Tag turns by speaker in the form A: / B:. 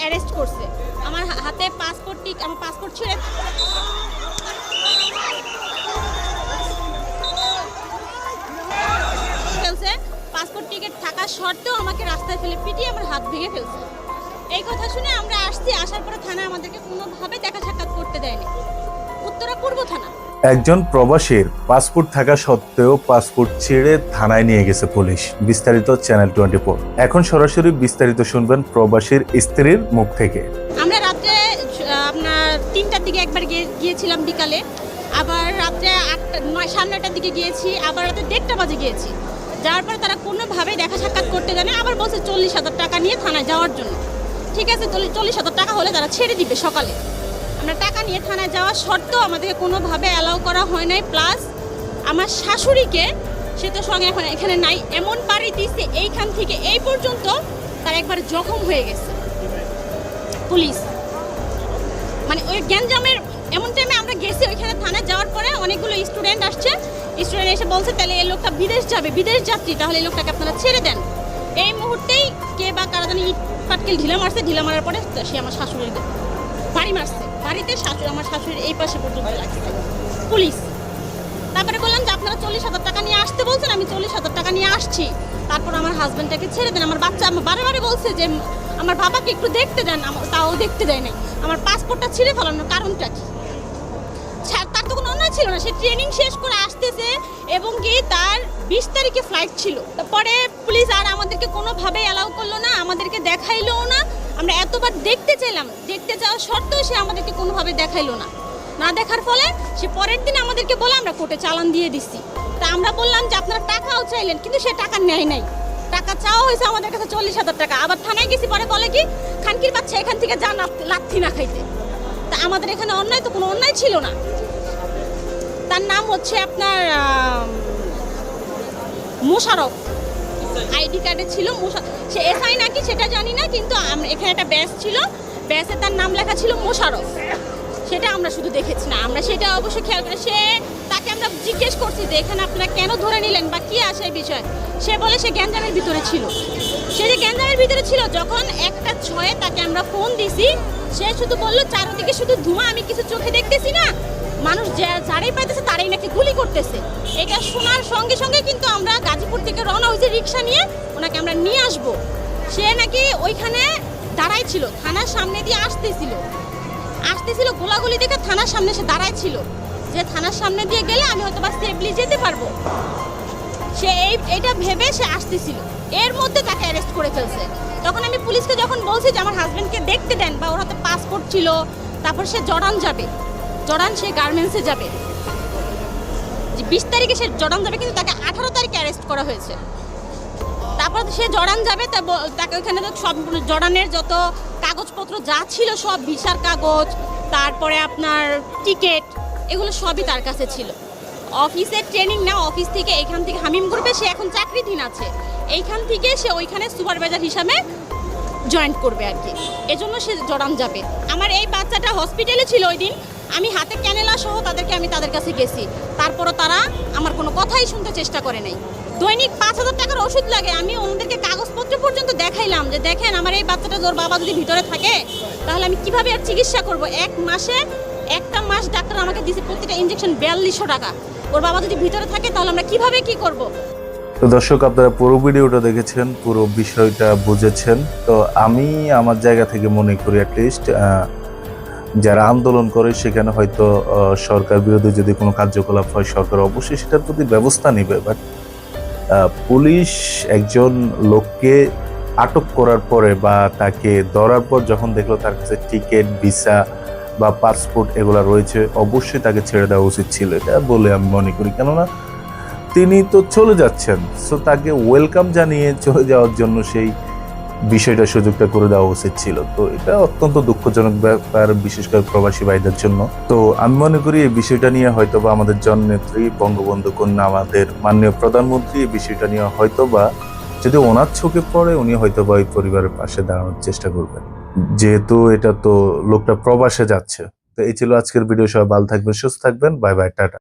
A: Arrest করছে। আমার হাতে পাসপোর্ট টিক আমার পাসপোর্ট ছিঁড়ে ফেলছে। পাসপোর্ট টিকিট থাকা সত্ত্বেও আমাকে রাস্তায় ফেলে পিটিয়ে আমার হাত ভেঙে ফেলছে। এই কথা শুনে আমরা আসছি। আসার পরে থানা আমাদেরকে কোনোভাবে দেখা সাক্ষাৎ করতে দেয়নি। উত্তরা পূর্ব থানা।
B: একজন প্রবাসীর পাসপোর্ট থাকা সত্ত্বেও পাসপোর্ট ছেড়ে থানায় নিয়ে গেছে পুলিশ। বিস্তারিত চ্যানেল টোয়েন্টি ফোর। এখন সরাসরি বিস্তারিত শুনবেন প্রবাসীর স্ত্রীর মুখ থেকে।
A: আমরা রাত্রে, আপনার তিনটার দিকে একবার গিয়ে- গিয়েছিলাম বিকালে। আবার রাত্রে আটটা নয় সাড়ে নয়টার দিকে গিয়েছি। আবার রাতে দেড়টা বাজে গিয়েছি। যাওয়ার পরে তারা কোনোভাবে দেখা সাক্ষাৎ করতে জানে, আবার বলছে চল্লিশ হাজার টাকা নিয়ে থানায় যাওয়ার জন্য। ঠিক আছে চল্লিশ হাজার টাকা হলে তারা ছেড়ে দিবে সকালে। আমরা টাকা নিয়ে থানায় যাওয়া সত্ত্বেও আমাদেরকে কোনোভাবে অ্যালাউ করা হয় নাই। প্লাস আমার শাশুড়িকে সে তো সঙ্গে এখন এখানে নাই, এমন বাড়ি দিচ্ছে এইখান থেকে এই পর্যন্ত তার একবার জখম হয়ে গেছে। পুলিশ মানে ওই গ্যাঞ্জামের, এমন টাইমে আমরা গেছি ওইখানে থানায় যাওয়ার পরে অনেকগুলো স্টুডেন্ট আসছে। স্টুডেন্ট এসে বলছে, তাহলে এই লোকটা বিদেশ যাবে, বিদেশ যাত্রী, তাহলে এই লোকটাকে আপনারা ছেড়ে দেন। এই মুহূর্তেই কে বা কারা জানি ইট, পাটকেল ঢিলা মারছে, ঢিলা মারার পরে সে আমার শাশুড়ির বাড়ি মারছে। বাড়িতে শাশুড়ি, আমার শাশুড়ির এই পাশে পর্যন্ত লাগছে। পুলিশ। তারপরে বললাম যে, আপনারা চল্লিশ হাজার টাকা নিয়ে আসতে বলছেন, আমি চল্লিশ হাজার টাকা নিয়ে আসছি। তারপর আমার হাজব্যান্ডটাকে ছেড়ে দেন। আমার বাচ্চা আমার বারে বারে বলছে যে, আমার বাবাকে একটু দেখতে দেন তাও দেখতে দেয় নাই। আমার পাসপোর্টটা ছিঁড়ে ফেলানোর কারণটা কি? তার তো কোনো অন্যায় ছিল না। সে ট্রেনিং শেষ করে আসতেছে এবং কি তার বিশ তারিখে ফ্লাইট ছিল। তারপরে পুলিশ আর আমাদেরকে কোনোভাবে অ্যালাউ করল না, আমাদেরকে দেখাইলো না। আমরা এতবার দেখতে চাইলাম, দেখতে যাওয়া সত্ত্বেও সে আমাদেরকে কোনোভাবে দেখাইলো না। না দেখার ফলে সে পরের দিন আমাদেরকে বলে আমরা কোর্টে চালান দিয়ে দিছি। তা আমরা বললাম যে, আপনারা টাকাও চাইলেন, কিন্তু সে টাকা নেয় নাই। টাকা চাওয়া হয়েছে আমাদের কাছে চল্লিশ হাজার টাকা। আবার থানায় গেছি, পরে বলে কি, খানকির বাচ্চা এখান থেকে যা লাথ- না খাইতে। তা আমাদের এখানে অন্যায় তো কোনো অন্যায় ছিল না। তার নাম হচ্ছে আপনার মোশারফ আইডি কার্ডে ছিল সে এসআই নাকি সেটা জানি না, কিন্তু এখানে একটা ব্যাস ছিল। ব্যাসে তার নাম লেখা ছিল মোশারফ সেটা আমরা শুধু দেখেছি না। আমরা সেটা অবশ্যই খেয়াল করে, সে তাকে আমরা জিজ্ঞেস করছি যে এখানে আপনারা কেন ধরে নিলেন বা কী আসে বিষয়। সে বলে সে গ্যাঞ্জামের ভিতরে ছিল। সে যে গ্যাঞ্জামের ভিতরে ছিল, যখন একটা ছয়ে তাকে আমরা ফোন দিছি, সে শুধু বলল, চারদিকে শুধু ধোঁয়া, আমি কিছু চোখে দেখতেছি না। মানুষ যা- যারাই পাইতেছে তারাই নাকি গুলি করতেছে। এটা শোনার সঙ্গে সঙ্গে কিন্তু আমরা গাজীপুর থেকে রওনা হয়েছি রিক্সা নিয়ে, ওনাকে আমরা নিয়ে আসব। সে নাকি ওইখানে দাঁড়াই ছিল, থানার সামনে দিয়ে আসতেছিল। আসতেছিল গোলাগুলি দেখে থানার সামনে সে দাঁড়াই ছিল। যে থানার সামনে দিয়ে গেলে আমি হয়তো বা সেফলি যেতে পারব। সে এই, এটা ভেবে সে আসতেছিল। এর মধ্যে তাকে অ্যারেস্ট করে ফেলছে। তখন আমি পুলিশকে যখন বলছি যে আমার হাজব্যান্ডকে দেখতে দেন বা ওর হাতে পাসপোর্ট ছিল, তারপর সে জর্ডান যাবে। জর্ডান সে গার্মেন্টসে যাবে। বিশ তারিখে সে জর্ডান যাবে, কিন্তু তাকে আঠারো তারিখে অ্যারেস্ট করা হয়েছে। তারপর সে জর্ডান যাবে তাকে ওইখানে তো সব জর্ডানের যত কাগজপত্র যা ছিল সব ভিসার কাগজ, তারপরে আপনার টিকিট এগুলো সবই তার কাছে ছিল। অফিসের ট্রেনিং না, অফিস থেকে এখান থেকে হামিম গ্রুপে সে এখন চাকরিধীন আছে। এইখান থেকে সে ওইখানে সুপারভাইজার হিসাবে জয়েন করবে আর কি। এজন্য সে জর্ডান যাবে। আমার এই বাচ্চাটা হসপিটালে ছিল ওই দিন আমি হাতে ক্যানেলা সহ তাদেরকে আমি তাদের কাছে গেছি। তারপরও তারা আমার কোনো কথাই শুনতে চেষ্টা করে নাই। দৈনিক পাঁচ হাজার টাকার ওষুধ লাগে। আমি ওনাদেরকে কাগজপত্র পর্যন্ত দেখাইলাম যে, দেখেন, আমার এই বাচ্চাটা ওর বাবা যদি ভিতরে থাকে, তাহলে আমি কীভাবে আর চিকিৎসা করব? এক মাসে, একটা মাস ডাক্তার আমাকে দিয়েছে প্রত্যেকটা ইঞ্জেকশন বিয়াল্লিশশো টাকা। ওর বাবা যদি ভিতরে থাকে, তাহলে আমরা কীভাবে কি করব?
B: তো দর্শক, আপনারা পুরো ভিডিওটা দেখেছেন, পুরো বিষয়টা বুঝেছেন। তো আমি আমার জায়গা থেকে মনে করি অ্যাটলিস্ট যারা আন্দোলন করে সেখানে হয়তো সরকার বিরোধী যদি কোনো কার্যকলাপ হয়, সরকার অবশ্যই সেটার প্রতি ব্যবস্থা নেবে। বাট পুলিশ একজন লোককে আটক করার পরে বা তাকে ধরার পর যখন দেখল তার কাছে টিকিট, ভিসা বা পাসপোর্ট এগুলো রয়েছে, অবশ্যই তাকে ছেড়ে দেওয়া উচিত ছিল এটা বলে আমি মনে করি। কেননা তিনি তো চলে যাচ্ছেন। সো তাকে ওয়েলকাম জানিয়ে চলে যাওয়ার জন্য সেই বিষয়টা সুযোগটা করে দেওয়া উচিত ছিল। তো এটা অত্যন্ত দুঃখজনক ব্যাপার, বিশেষ করে প্রবাসী ভাইদের জন্য। তো আমি মনে করি এই বিষয়টা নিয়ে হয়তো বা আমাদের জননেত্রী, বঙ্গবন্ধু কন্যা, আমাদের মাননীয় প্রধানমন্ত্রী এই বিষয়টা নিয়ে হয়তো বা যদি ওনার চোখে পড়ে, উনি হয়তো বা ওই পরিবারের পাশে দাঁড়ানোর চেষ্টা করবেন। যেহেতু এটা তো লোকটা প্রবাসে যাচ্ছে। তো এই ছিল আজকের ভিডিও। সবাই ভালো থাকবেন, সুস্থ থাকবেন। Bye bye, tata.